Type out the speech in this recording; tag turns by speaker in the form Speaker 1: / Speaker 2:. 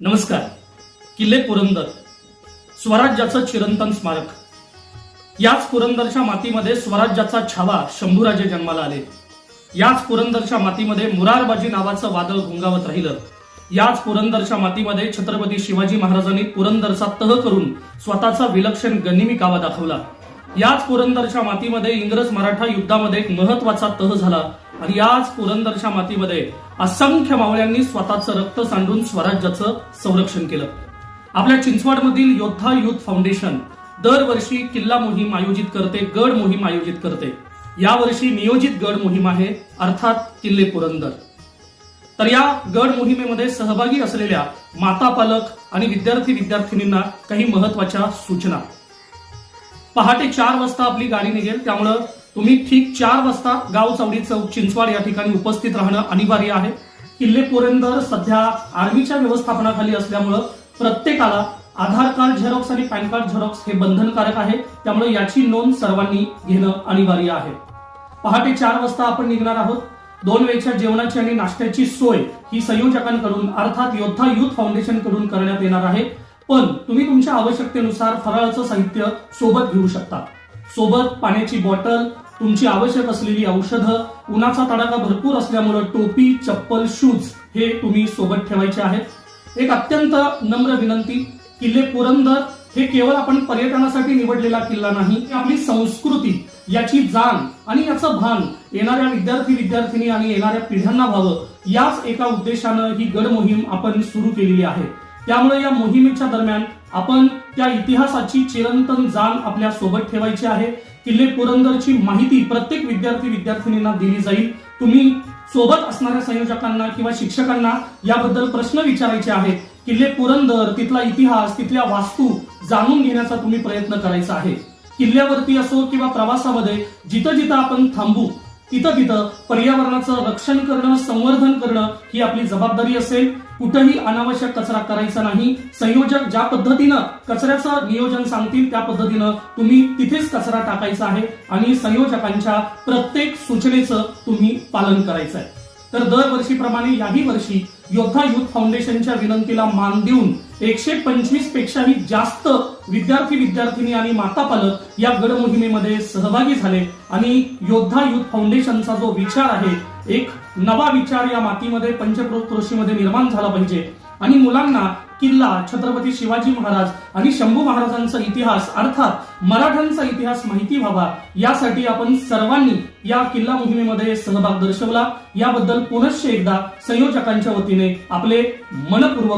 Speaker 1: नमस्कार. किल्ले पुरंदर. स्वराज्याचं चिरंतन स्मारक. याच पुरंदरच्या मातीमध्ये स्वराज्याचा छावा शंभूराजे जन्माला आले. याच पुरंदरच्या मातीमध्ये मुरारबाजी नावाचं वादळ घुंगावत राहिलं. याच पुरंदरच्या मातीमध्ये छत्रपती शिवाजी महाराजांनी पुरंदरचा तह करून स्वतःचा विलक्षण गनिमी कावा दाखवला. याच पुरंदरच्या मातीमध्ये इंग्रज मराठा युद्धामध्ये एक महत्त्वाचा तह झाला आणि याच पुरंदरच्या मातीमध्ये असंख्य मावळ्यांनी स्वतःचं रक्त सांडून स्वराज्याचं संरक्षण केलं. आपल्या चिंचवडमधील योद्धा युथ फाउंडेशन दरवर्षी किल्ला मोहीम आयोजित करते गड मोहीम आयोजित करते. यावर्षी नियोजित गड मोहीम आहे अर्थात किल्ले पुरंदर. तर या गड मोहिमेमध्ये सहभागी असलेल्या माता पालक आणि विद्यार्थी विद्यार्थिनींना काही महत्त्वाच्या सूचना. पहाटे चार वाजता आपली गाडी निघेल. त्यामुळं तुम्ही ठीक चार वाजता गाव चौडी चौक चिंचवाड या ठिकाणी उपस्थित राहणं अनिवार्य आहे. किल्ले पुरंदर सध्या आर्मीच्या व्यवस्थापनाखाली असल्यामुळं प्रत्येकाला आधार कार्ड झेरॉक्स आणि पॅन कार्ड झेरॉक्स हे बंधनकारक आहे. त्यामुळे याची नोंद सर्वांनी घेणं अनिवार्य आहे. पहाटे चार वाजता आपण निघणार आहोत. दोन वेळच्या जेवणाची आणि नाश्त्याची सोय ही संयोजकांकडून अर्थात योद्धा युथ फाउंडेशनकडून करण्यात येणार आहे. पण तुम्ही तुमच्या आवश्यकतेनुसार फराळाचं साहित्य सोबत घेऊ शकता. सोबत पाण्याची बॉटल तुमची आवश्यक असलेली औषधं उन्हाचा तडाखा भरपूर असल्यामुळं टोपी चप्पल शूज हे तुम्ही सोबत ठेवायचे आहेत. एक अत्यंत नम्र विनंती किल्ले पुरंदर हे केवळ आपण पर्यटनासाठी निवडलेला किल्ला नाही आपली संस्कृती याची जाण आणि याचं भान येणाऱ्या विद्यार्थी विद्यार्थिनी आणि येणाऱ्या पिढ्यांना व्हावं याच एका उद्देशानं ही गड मोहीम आपण सुरू केलेली आहे. त्यामुळे या मोहिमेच्या दरम्यान आपण त्या इतिहासाची चिरंतन जाण आपल्यासोबत ठेवायची आहे. किल्ले पुरंदरची माहिती प्रत्येक विद्यार्थी विद्यार्थिनींना दिली जाईल. तुम्ही सोबत असणाऱ्या संयोजकांना किंवा शिक्षकांना याबद्दल प्रश्न विचारायचे आहेत. किल्ले पुरंदर तिथला इतिहास तिथल्या वास्तू जाणून घेण्याचा तुम्ही प्रयत्न करायचा आहे. किल्ल्यावरती असो किंवा प्रवासामध्ये जिथं जिथं आपण थांबू तिथं तिथं पर्यावरणाचं रक्षण करणं संवर्धन करणं ही आपली जबाबदारी असेल. कुठंही अनावश्यक कचरा करायचा नाही. संयोजक ज्या पद्धतीनं कचऱ्याचं नियोजन सांगतील त्या पद्धतीनं तुम्ही तिथेच कचरा टाकायचा आहे आणि संयोजकांच्या प्रत्येक सूचनेचं तुम्ही पालन करायचं आहे. तर दरवर्षीप्रमाणे याही वर्षी योद्धा युथ फाउंडेशनच्या विनंतीला मान देऊन एकशे पंचवीस पेक्षाही जास्त विद्यार्थी विद्यार्थिनी आणि माता पालक या गड मोहिमेमध्ये सहभागी झाले. आणि योद्धा युथ फाउंडेशनचा जो विचार आहे एक नवा विचार या मातीमध्ये पंचक्रोशीमध्ये निर्माण झाला पाहिजे. आणि मुलांना किल्ला छत्रपती शिवाजी महाराज आणि शंभू महाराजांचा इतिहास अर्थात मराठ्यांचा इतिहास माहिती व्हावा. यासाठी आपण सर्वांनी या किल्ला मोहिमेमध्ये सहभाग दर्शवला. याबद्दल पुनश्च एकदा संयोजकांच्या वतीने आपले मनपूर्वक